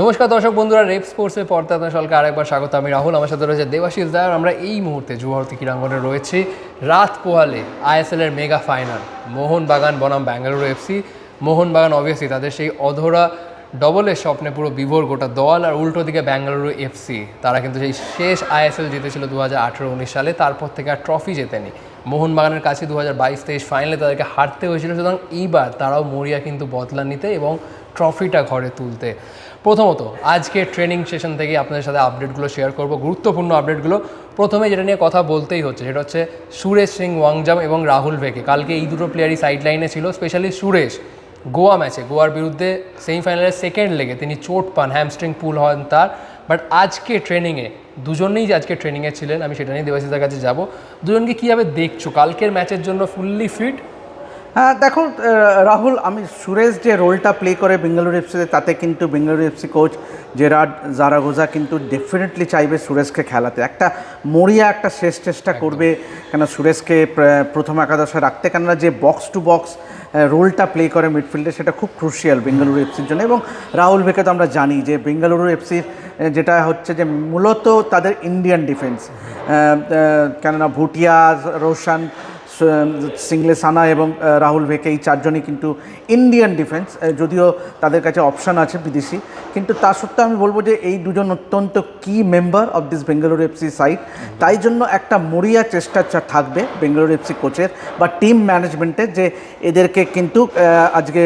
নমস্কার দর্শক বন্ধুরা, রেপ স্পোর্টসের পর্দা আপনার সকলকে আরেকবার স্বাগত। আমি রাহুল, আমার সাথে রয়েছে দেবাশিস দার আমরা এই মুহূর্তে যুবভারতী ক্রীড়াঙ্গনে রয়েছি রাত পোহালে আইএসএল এর মেগা ফাইনাল। মোহনবাগান, বনাম, ব্যাঙ্গালুরু এফসি মোহনবাগান অবভিয়াসলি তাদের সেই অধরা ডবলের স্বপ্নে পুরো বিভোর গোটা দল আর উল্টো দিকে ব্যাঙ্গালুরু এফসি তারা কিন্তু সেই শেষ আইএসএল জিতেছিল দু হাজার আঠেরো উনিশ সালে, তারপর থেকে আর ট্রফি জেতেনি। মোহনবাগানের কাছে দু হাজার বাইশ তেইশ ফাইনালে তাদেরকে হারতে হয়েছিল, সুতরাং এইবার তারাও মরিয়া কিন্তু বদলা নিতে এবং ট্রফিটা ঘরে তুলতে। প্রথমত, আজকে ট্রেনিং সেশন থেকে আপনাদের সাথে আপডেটগুলো শেয়ার করব, গুরুত্বপূর্ণ আপডেটগুলো। প্রথমে যেটা নিয়ে কথা বলতেই হচ্ছে, সেটা হচ্ছে সুরেশ সিং ওয়াংজাম এবং রাহুল ভেকে। কালকে এই দুটো প্লেয়ারই সাইড লাইনে ছিল স্পেশালি সুরেশ। গোয়া ম্যাচে গোয়ার বিরুদ্ধে সেমিফাইনালের সেকেন্ড লেগে তিনি চোট পান হ্যামস্ট্রিং পুল হন তার। বাট আজকে ট্রেনিংয়ে দুজনেই আজকে ট্রেনিংয়ে ছিলেন, আমি সেটা নিয়ে দেবাশিসের কাছে যাব। দুজনকে কীভাবে দেখছ? কালকের ম্যাচের জন্য ফুললি ফিট দেখো রাহুল আমি সুরেশ যে রোলটা প্লে করে বেঙ্গালুরু এফসিতে তাতে কিন্তু Bengaluru FC coach Gerard Zaragoza কিন্তু ডেফিনেটলি চাইবে সুরেশকে খেলাতে। একটা মরিয়া একটা শেষ চেষ্টা করবে কেন সুরেশকে প্রথম একাদশে রাখতে। কেননা যে বক্স টু বক্স রোলটা প্লে করে মিডফিল্ডে সেটা খুব ক্রুশিয়াল বেঙ্গালুরু এফসির জন্য। এবং রাহুল ভেকে তো আমরা জানি যে বেঙ্গালুরু এফসির যেটা হচ্ছে যে মূলত তাদের ইন্ডিয়ান ডিফেন্স কেননা ভুটিয়া রোশন সিংলে সানা এবং রাহুল ভেকে এই চারজনই কিন্তু ইন্ডিয়ান ডিফেন্স যদিও তাদের কাছে অপশান আছে বিদেশি, কিন্তু তা সত্ত্বেও আমি বলব যে এই দুজন অত্যন্ত key member of this Bengaluru FC side তাই জন্য একটা মরিয়া চেষ্টা থাকবে বেঙ্গালুরু এফসি কোচের বা টিম ম্যানেজমেন্টের যে এদেরকে কিন্তু আজকে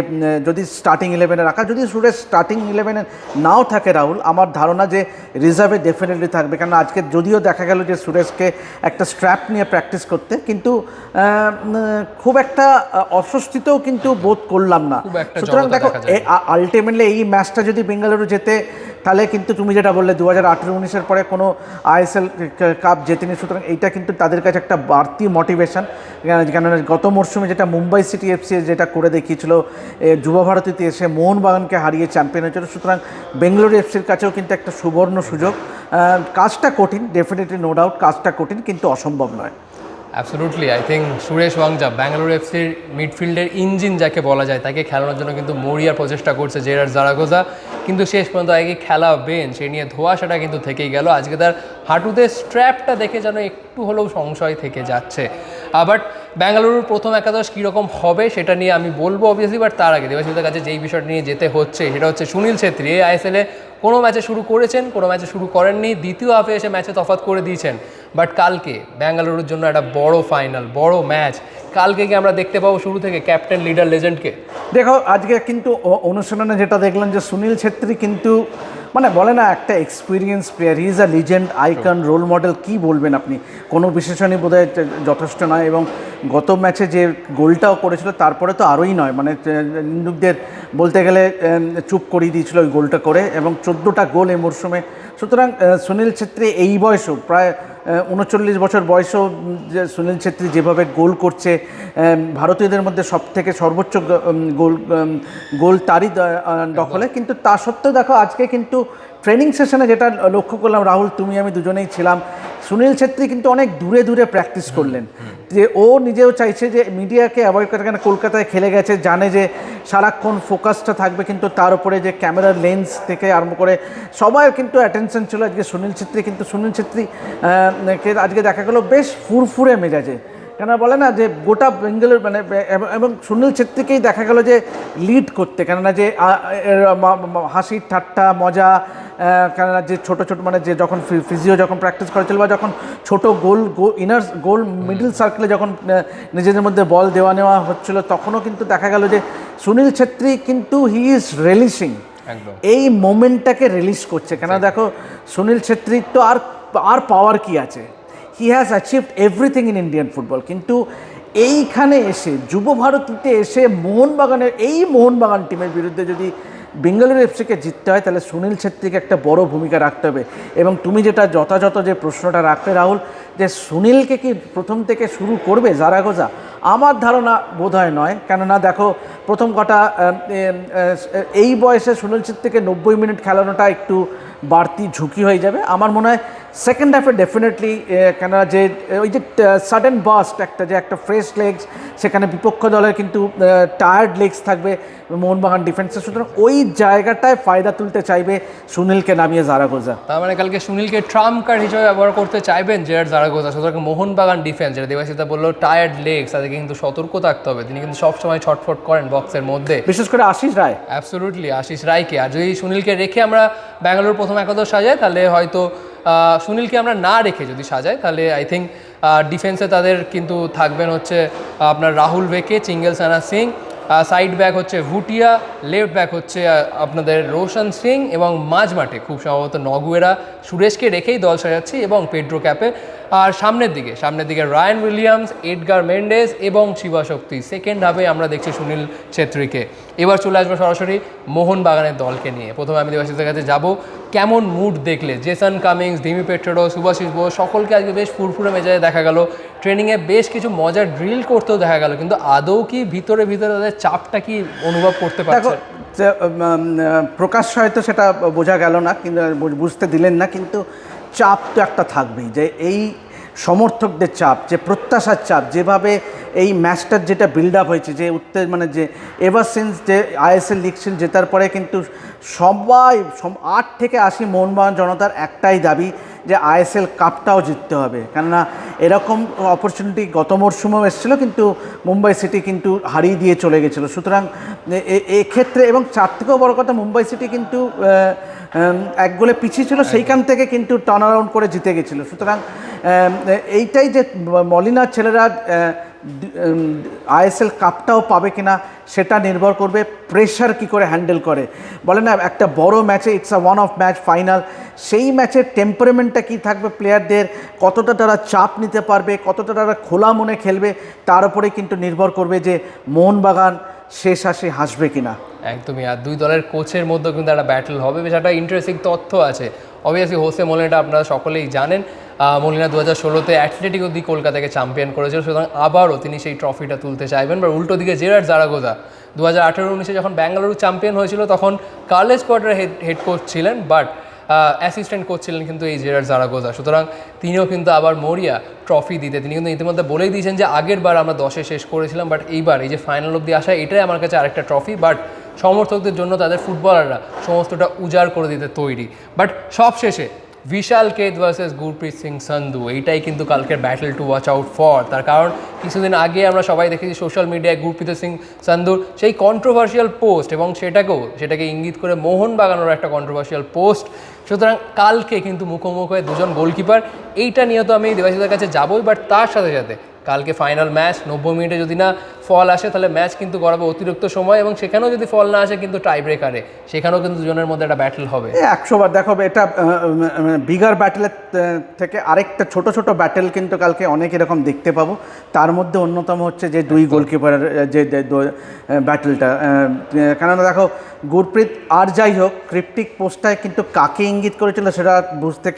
যদি স্টার্টিং ইলেভেনে রাখা, যদি সুরেশ স্টার্টিং ইলেভেনে নাও থাকে রাহুল, আমার ধারণা যে রিজার্ভে ডেফিনেটলি থাকবে। কারণ আজকে যদিও দেখা গেল যে সুরেশকে একটা স্ট্র্যাপ নিয়ে প্র্যাকটিস করতে, কিন্তু খুব একটা অস্বস্তিতেও কিন্তু বোধ করলাম না। সুতরাং দেখো আলটিমেটলি এই ম্যাচটা যদি বেঙ্গালুরু জেতে তাহলে কিন্তু তুমি যেটা বললে দু হাজার আঠেরো উনিশের পরে কোনো আইএসএল কাপ জেতেনি। সুতরাং এইটা কিন্তু তাদের কাছে একটা বাড়তি মোটিভেশন কেননা গত মরশুমে যেটা মুম্বাই সিটি এফসি যেটা করে দেখিয়েছিল যুব ভারতীতে এসে মোহনবাগানকে হারিয়ে চ্যাম্পিয়ন হয়েছিল। সুতরাং বেঙ্গালুরু এফসির কাছেও কিন্তু একটা সুবর্ণ সুযোগ। কাজটা কঠিন ডেফিনেটলি নো ডাউট কাজটা কঠিন কিন্তু অসম্ভব নয়। Absolutely I think Suresh Wangjam Bangalore এফসির মিডফিল্ডের ইঞ্জিন যাকে বলা যায়, তাকে খেলানোর জন্য কিন্তু মরিয়ার প্রচেষ্টা করছে জেরার জারাগোজা। কিন্তু শেষ পর্যন্ত আগে খেলাবেন সে নিয়ে ধোয়াশাটা কিন্তু থেকেই গেল। আজকে তার হাঁটুতে স্ট্র্যাপটা দেখে যেন একটু হলেও সংশয় থেকে যাচ্ছে। বাট ব্যাঙ্গালুরুর প্রথম একাদশ কীরকম হবে সেটা নিয়ে আমি বলব অবভিয়াসলি বাট তার আগে দেবাশিসের কাছে যেই বিষয়টা নিয়ে যেতে হচ্ছে, সেটা হচ্ছে সুনীল ছেত্রী। এই আইএসএলে কোনো ম্যাচে শুরু করেছেন, কোনো ম্যাচে শুরু করেননি। দ্বিতীয় হাফে এসে ম্যাচে তফাৎ করে দিয়েছেন। বাট কালকে ব্যাঙ্গালুরুর জন্য একটা বড় ফাইনাল বড় ম্যাচ কালকে কি আমরা দেখতে পাবো শুরু থেকে ক্যাপ্টেন লিডার লেজেন্ডকে দেখো, আজকে কিন্তু অনুশীলনে যেটা দেখলাম যে সুনীল ছেত্রী কিন্তু মানে বলে না, একটা experience player is a legend icon role model কি বলবেন আপনি? কোনো বিশেষণই য- যথেষ্ট নয় এবং গত ম্যাচে যে গোলটাও করেছিল, তারপরে তো আরোই নয়। মানে নিন্দুকদের বলতে গেলে চুপ করিয়ে দিয়েছিল ওই গোলটা করে এবং চোদ্দোটা গোল এই মরশুমে। সুতরাং সুনীল ছেত্রী এই বয়সেও প্রায় উনচল্লিশ বছর বয়সেও যে সুনীল ছেত্রী যেভাবে গোল করছে ভারতীয়দের মধ্যে সব থেকে সর্বোচ্চ গোল গোল তারই দখলে। কিন্তু তা সত্ত্বেও দেখো আজকে কিন্তু ট্রেনিং সেশনে যেটা লক্ষ্য করলাম রাহুল তুমি আমি দুজনেই ছিলাম সুনীল ছেত্রী কিন্তু অনেক দূরে দূরে প্র্যাকটিস করলেন। যে ও নিজেও চাইছে যে মিডিয়াকে অ্যাভয়েড করতে কেন কলকাতায় খেলে গেছে, জানে যে সারাক্ষণ ফোকাসটা থাকবে, কিন্তু তার উপরে যে ক্যামেরার লেন্স থেকে আরম্ভ করে সবার কিন্তু অ্যাটেনশন ছিল। আজকে সুনীল ছেত্রী, কিন্তু সুনীল ছেত্রী কে আজকে দেখা গেলো বেশ ফুরফুরে মেজাজে। কেন বলে না যে গোটা বেঙ্গলের মানে এবং- সুনীল ছেত্রীকেই দেখা গেল যে লিড করতে। কেননা যে আ, এর মা- মা- হাসি ঠাট্টা মজা কেননা যে ছোট ছোট মানে যে যখন ফিজিও যখন প্র্যাকটিস করেছিল বা যখন ছোট গোল ইনার গোল মিডল সার্কেলে যখন নিজেদের মধ্যে বল দেওয়া নেওয়া হচ্ছিল তখনও কিন্তু দেখা গেল যে সুনীল ছেত্রী কিন্তু হি ইজ রিলিশিং একদম। এই মোমেন্টটাকে রিলিজ করছে। কেন দেখো সুনীল ছেত্রীর তো আর আর পাওয়ার কি আছে? He has achieved everything in Indian football কিন্তু এইখানে এসে যুব ভারতীতে এসে মোহনবাগানের এই মোহনবাগান টিমের বিরুদ্ধে যদি বেঙ্গালুরু এফসিকে জিততে হয় তাহলে সুনীল ছেত্রীকে একটা বড় ভূমিকা রাখতে হবে এবং তুমি যেটা যথাযথ যে প্রশ্নটা রাখলে রাহুল যে সুনীলকে কি প্রথম থেকে শুরু করবে জারাগোজা আমার ধারণা বোধহয় নয় কেননা দেখো প্রথম কটা এই বয়সে সুনীল ছেত্রীকে নব্বই মিনিট খেলানোটা একটু বাড়তি ঝুঁকি হয়ে যাবে। আমার মনে হয় সেকেন্ড হাফে ডেফিনেটলি কেননা যে ওই যে সাডেন বাস্ট একটা যে একটা ফ্রেশ লেগস সেখানে বিপক্ষ দলের কিন্তু টায়ার্ড লেগস থাকবে মোহনবাগান ডিফেন্সে সুতরাং ওই জায়গাটায় ফায়দা তুলতে চাইবে সুনীলকে নামিয়ে জারাগোজা। তার মানে কালকে সুনীলকে ট্রাম্প কার্ড হিসেবে ব্যবহার করতে চাইবেন জেরার জারাগোজা। সুতরাং মোহনবাগান ডিফেন্স যেটা দেবাশিতা বলল টায়ার্ড লেগস তাদেরকে কিন্তু সতর্ক থাকতে হবে। তিনি কিন্তু সবসময় ছটফট করেন বক্সের মধ্যে। বিশেষ করে আশিস রায়। অ্যাবসোলুটলি আশিস রায়কে। আর যদি সুনীলকে রেখে আমরা ব্যাঙ্গালোর প্রথম একাদশ সাজাই তাহলে হয়তো সুনীলকে আমরা না রেখে যদি সাজাই তাহলে আই থিঙ্ক ডিফেন্সে তাদের কিন্তু থাকবেন হচ্ছে আপনার রাহুল বেকে, চিঙ্গেল সানা সিং সাইড ব্যাক হচ্ছে ভুটিয়া লেফট ব্যাক হচ্ছে আপনাদের রোশন সিং এবং মাঝ মাঠে খুব সম্ভবত নগুয়েরা, সুরেশকে রেখেই দল সাজাচ্ছি এবং পেড্রো ক্যাপে। আর সামনের দিকে সামনের দিকে রায়ান উইলিয়ামস, এডগার মেন্ডেস এবং শিবাশক্তি। সেকেন্ড হাফে আমরা দেখছি সুনীল ছেত্রীকে। এবার চলে আসব সরাসরি মোহন বাগানের দলকে নিয়ে। প্রথমে আমি দেবাশিসের কাছে যাব। কেমন মুড দেখলে? Jason Cummings Dimi Petratos Subhasish Bose সকলকে আজকে বেশ ফুরফুরে মেজাজে দেখা গেল। ট্রেনিংয়ে বেশ কিছু মজার ড্রিল করতেও দেখা গেল কিন্তু আদৌ কি ভিতরে ভিতরে তাদের চাপটা কি অনুভব করতে পারছে? প্রকাশ্য হয়তো সেটা বোঝা গেল না কিন্তু বুঝতে দিলেন না কিন্তু চাপ তো একটা থাকবেই যে এই সমর্থকদের চাপ যে প্রত্যাশার চাপ যেভাবে এই ম্যাচটার যেটা বিল্ড আপ হয়েছে যে উত্তেজ মানে যে এভার সিন্স যে আইএসএল লিগশন জেতার পরে কিন্তু সবাই আট থেকে আশি মোহনবাগান জনতার একটাই দাবি যে আইএসএল কাপটাও জিততে হবে। কেননা এরকম অপরচুনিটি গত মরশুমেও এসেছিল কিন্তু মুম্বাই সিটি কিন্তু হারিয়ে দিয়ে চলে গেছিল। সুতরাং এক্ষেত্রে এবং চার থেকেও বড় কথা মুম্বাই সিটি কিন্তু এক গোলে পিছিয়ে ছিল সেইখান থেকে কিন্তু টার্ন করে জিতে গেছিল। সুতরাং এইটাই যে মলিনার ছেলেরা আইএসএল কাপটাও পাবে কিনা সেটা নির্ভর করবে প্রেশার কি করে হ্যান্ডেল করে। বলে না, একটা বড় ম্যাচে it's a one off match final সেই ম্যাচের টেম্পারমেন্টটা কী থাকবে প্লেয়ারদের কতটা তারা চাপ নিতে পারবে? কতটা তারা খোলা মনে খেলবে? তার উপরে কিন্তু নির্ভর করবে যে মোহনবাগান শেষ আসে হাসবে কিনা। একদমই, আর দুই দলের কোচের মধ্যে কিন্তু একটা ব্যাটল হবে, বেশ একটা ইন্টারেস্টিং তথ্য আছে। অবভিয়াসলি হোসে মলিনাটা আপনারা সকলেই জানেন। মলিনা দু হাজার ষোলোতে অ্যাথলেটিক দি কলকাতাকে চ্যাম্পিয়ন করেছিল, সুতরাং আবারও তিনি সেই ট্রফিটা তুলতে চাইবেন। বা উল্টো দিকে জেরার জারাগোজা দু হাজার আঠেরো উনিশে যখন ব্যাঙ্গালুরু চ্যাম্পিয়ন হয়েছিল, তখন Carles Cuadrat head head coach ছিলেন বাট অ্যাসিস্ট্যান্ট কোচ ছিলেন কিন্তু এই জেরার জারাগোজা। সুতরাং তিনিও কিন্তু আবার মরিয়া ট্রফি দিতে, তিনি কিন্তু ইতিমধ্যে বলেই দিয়েছেন যে আগের বার আমরা দশে শেষ করেছিলাম বাট এইবার এই যে ফাইনাল অব্দি আসা, এটাই আমার কাছে আরেকটা ট্রফি বাট সমর্থকদের জন্য তাদের ফুটবলাররা সমস্তটা উজাড় করে দিতে তৈরি। বাট সব শেষে বিশাল কেত ভার্সেস গুরপ্রীত সিং সন্ধু এইটাই কিন্তু কালকের battle to watch out for তার কারণ কিছুদিন আগে আমরা সবাই দেখেছি সোশ্যাল মিডিয়ায় গুরপ্রীত সিং সন্ধুর সেই কন্ট্রোভার্সিয়াল পোস্ট এবং সেটাকেও, সেটাকে ইঙ্গিত করে মোহন বাগানোর একটা কন্ট্রোভার্সিয়াল পোস্ট সুতরাং কালকে কিন্তু মুখোমুখি হয়ে দুজন গোলকিপার এইটা নিয়ে তো আমি দেবাশিসের কাছে যাবোই বাট তার সাথে সাথে কালকে ফাইনাল ম্যাচ নব্বই মিনিটে যদি না ফল আসে তাহলে ম্যাচ কিন্তু গড়াবে অতিরিক্ত সময় এবং সেখানেও যদি ফল না আসে কিন্তু টাই ব্রেকারে সেখানেও কিন্তু দুজনের মধ্যে একটা ব্যাটল হবে। একশো বার দেখো এটা বিগার ব্যাটেলের থেকে আরেকটা ছোট ছোট ব্যাটেল কিন্তু কালকে অনেক এরকম দেখতে পাবো। তার মধ্যে অন্যতম হচ্ছে যে দুই গোলকিপারের যে ব্যাটেলটা কেননা দেখো গুরপ্রীত আর যাই হোক ক্রিপ্টিক পোস্টায় কিন্তু কাকে ইঙ্গিত করেছিল সেটা বুঝতে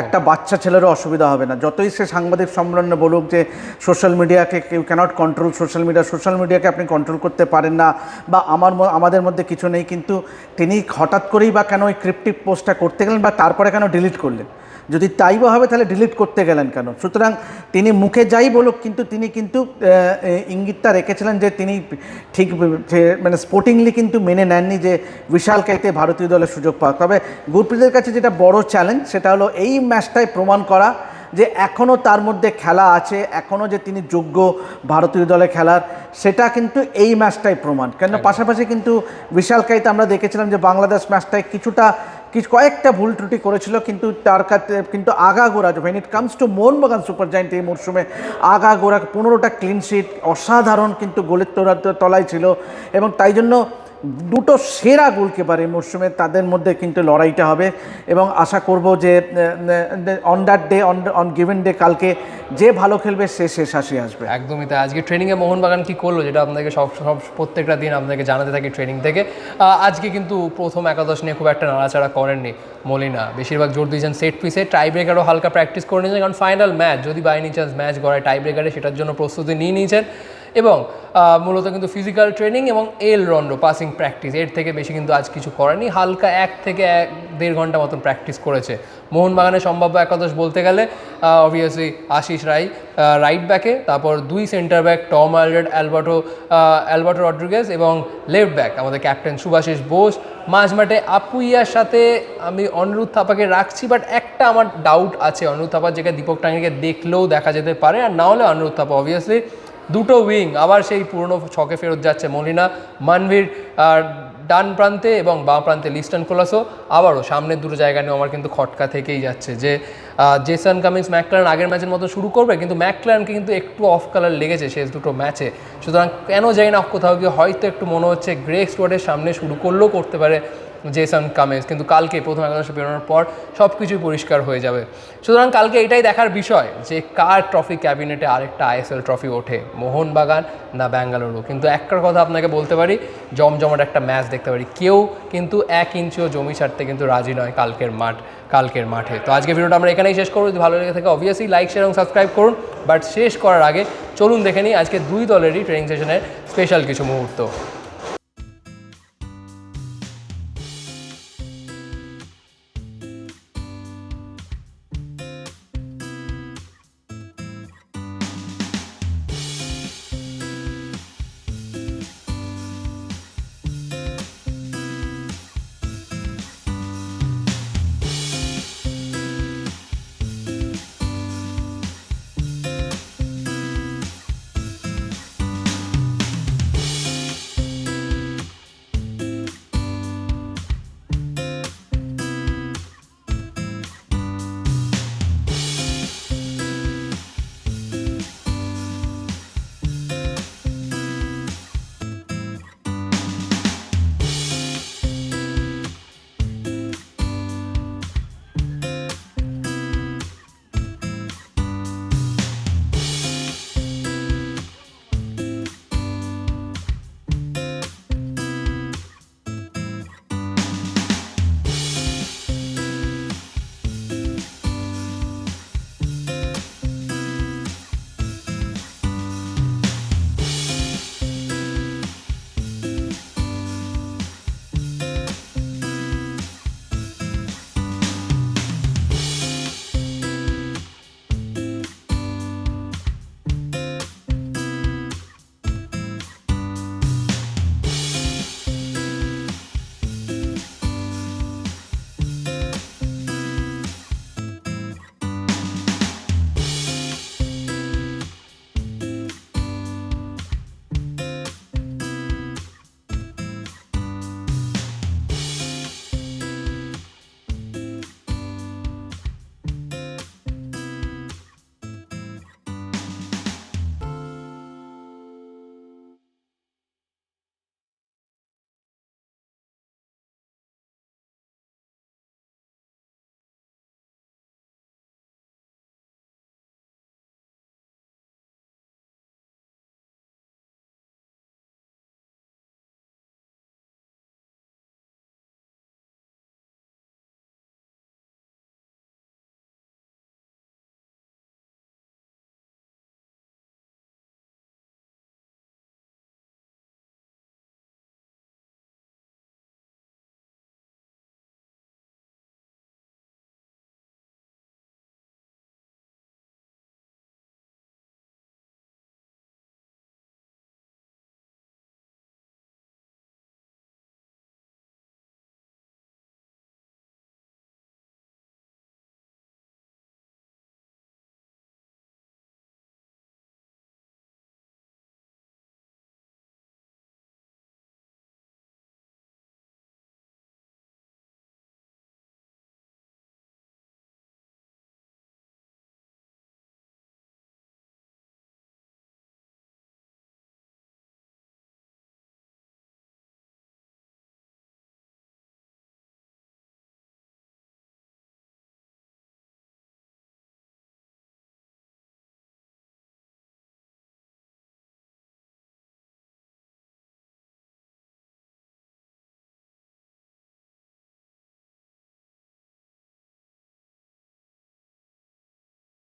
একটা বাচ্চা ছেলেরও অসুবিধা হবে না। যতই সে সাংবাদিক সম্মেলনে বলুক যে সোশ্যাল মিডিয়াকে কেউ cannot control social media social মিডিয়াকে আপনি কন্ট্রোল করতে পারেন না বা আমার আমাদের মধ্যে কিছু নেই, কিন্তু তিনি হঠাৎ করেই বা কেন ওই ক্রিপ্টিক পোস্টটা করতে গেলেন বা তারপরে কেন ডিলিট করলেন? যদি তাই বা হবে, তাহলে ডিলিট করতে গেলেন কেন? সুতরাং তিনি মুখে যাই বলুক, কিন্তু তিনি কিন্তু ইঙ্গিতটা রেখেছিলেন যে তিনি ঠিক মানে স্পোর্টিংলি কিন্তু মেনে নেননি যে বিশাল কাইতে ভারতীয় দলের সুযোগ পাওয়া তবে গুরপ্রীতের কাছে যেটা বড় চ্যালেঞ্জ সেটা হলো এই ম্যাচটায় প্রমাণ করা যে এখনও তার মধ্যে খেলা আছে এখনও যে তিনি যোগ্য ভারতীয় দলে খেলার সেটা কিন্তু এই ম্যাচটাই প্রমাণ। কেন পাশাপাশি কিন্তু বিশাল কাইতে আমরা দেখেছিলাম যে বাংলাদেশ ম্যাচটায় কিছুটা কিছু কয়েকটা ভুল ত্রুটি করেছিল কিন্তু তার কাছে কিন্তু আগাগোড়া when it comes to Mohun Bagan super giant এই মরশুমে আগাগোড়া পনেরোটা ক্লিনশিট অসাধারণ কিন্তু গোলের তোলা তলায় ছিল এবং তাই জন্য দুটো সেরা গোলকিপার এই মরশুমে, তাদের মধ্যে কিন্তু লড়াইটা হবে এবং আশা করব যে on that day on on given day কালকে যে ভালো খেলবে, সে শেষ হাসি আসবে। একদমই তাই। আজকে ট্রেনিংয়ে মোহনবাগান কি করল, যেটা আপনাকে সব সব, প্রত্যেকটা দিন আপনাকে জানাতে থাকি ট্রেনিং থেকে। আজকে কিন্তু প্রথম একাদশ নিয়ে খুব একটা নাড়াচাড়া করেননি মলিনা। বেশিরভাগ জোর দিয়েছেন সেট পিসে টাই ব্রেকারও হালকা প্র্যাকটিস করে নিয়েছেন, কারণ ফাইনাল ম্যাচ যদি বাই এনি চান্স ম্যাচ গড়ায় টাই ব্রেকারে সেটার জন্য প্রস্তুতি নিয়ে নিয়েছেন। এবং মূলত কিন্তু ফিজিক্যাল ট্রেনিং এবং এল রন্ডো পাসিং প্র্যাকটিস এর থেকে বেশি কিন্তু আজ কিছু করেনি হালকা এক থেকে এক, দেড় ঘণ্টা মতন প্র্যাকটিস করেছে। মোহনবাগানের সম্ভাব্য একাদশ বলতে গেলে অবভিয়াসলি আশিস রাই রাইট ব্যাকে তারপর দুই centre back Tom Aldred Alberto Alberto Rodriguez এবং লেফট ব্যাক আমাদের ক্যাপ্টেন সুভাষিস বোস। মাঝমাঠে আপুইয়ার সাথে আমি অনিরুদ্ধ থাপাকে রাখছি বাট একটা আমার ডাউট আছে। অনিরুদ্ধ থাপার জায়গায় দীপক টাঙ্গিকে দেখলেও দেখা যেতে পারে, আর না হলে অনিরুদ্ধ থাপা অবভিয়াসলি দুটো উইং আবার সেই পুরনো ছকে ফেরত যাচ্ছে মলিনা, মানভীর ডান প্রান্তে এবং বাঁ প্রান্তে লিস্টন কোলাসো, আবারও সামনের দুটো জায়গা নিয়ে আমার কিন্তু খটকা থেকেই যাচ্ছে যে জেসন কামিন্স ম্যাকলান আগের ম্যাচের মতো শুরু করবে, কিন্তু ম্যাকলানকে কিন্তু একটু অফ কালার লেগেছে শেষ দুটো ম্যাচে। সুতরাং কেন যাই না কোথাও গিয়ে হয়তো একটু মনে হচ্ছে, গ্রে স্কোয়াডের সামনে শুরু করলেও করতে পারে জেসন কামিন্স। কিন্তু কালকে প্রথম একাদশে বেরোনোর পর সব কিছুই পরিষ্কার হয়ে যাবে। সুতরাং কালকে এটাই দেখার বিষয় যে কার ট্রফি ক্যাবিনেটে আরেকটা আইএসএল ট্রফি ওঠে, মোহনবাগান না ব্যাঙ্গালুরু। কিন্তু একটা কথা আপনাকে বলতে পারি, জমজমাট একটা ম্যাচ দেখতে পারি। কেউ কিন্তু এক ইঞ্চিও জমি ছাড়তে কিন্তু রাজি নয় কালকের মাঠ, কালকের মাঠে। তো আজকে ভিডিওটা আমরা এখানেই শেষ করব। যদি ভালো লেগে থাকে অবভিয়াসলি লাইক শেয়ার এবং সাবস্ক্রাইব করুন। বাট শেষ করার আগে চলুন দেখে নিই আজকে দুই দলেরই ট্রেনিং সেশনের স্পেশাল কিছু মুহূর্ত।